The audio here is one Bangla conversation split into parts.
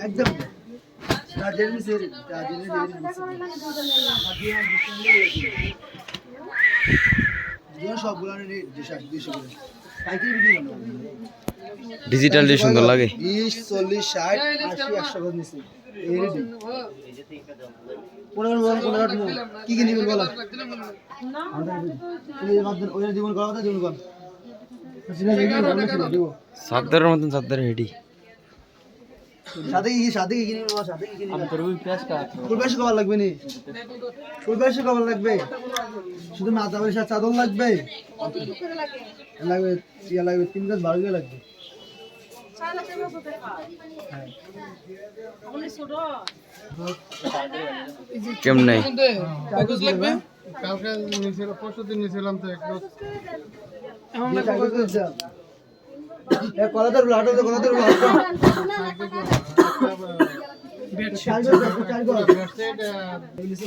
একদম। সবগুলো ডিজিটালটি সুন্দর লাগে বিশ চল্লিশ ষাট আশি একশো পনেরো বলো পনেরো কি কি নিবেন বলো ওই জীবন করা কথা জীবন কর সেটা দেখি ভালো ছিল দিব। সাদ্দারের মতন হেডি। সাথে কি সাথে কি কিনে নেব সাথে কি কিনে নেব ফুল বেশি কবার লাগবে নি? ফুল বেশি কবার লাগবে। শুধু মাথা পয়সা চাদর লাগবে? লাগবে ইয়া লাগবে তিন গাছ বারো লাগবে। কেমন কালকে নিয়েছিলাম পরশু দিন নিয়েছিলাম তো একটু কলা ধরবো হাটো কলা ধরবো চার গজ লাগবে, চার গজ। ইংলিশে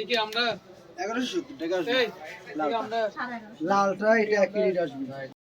লাল আমরা এগারোশো সত্তর টাকা আসবে। লালটা। লালটা এটা এক মিনিট আসবে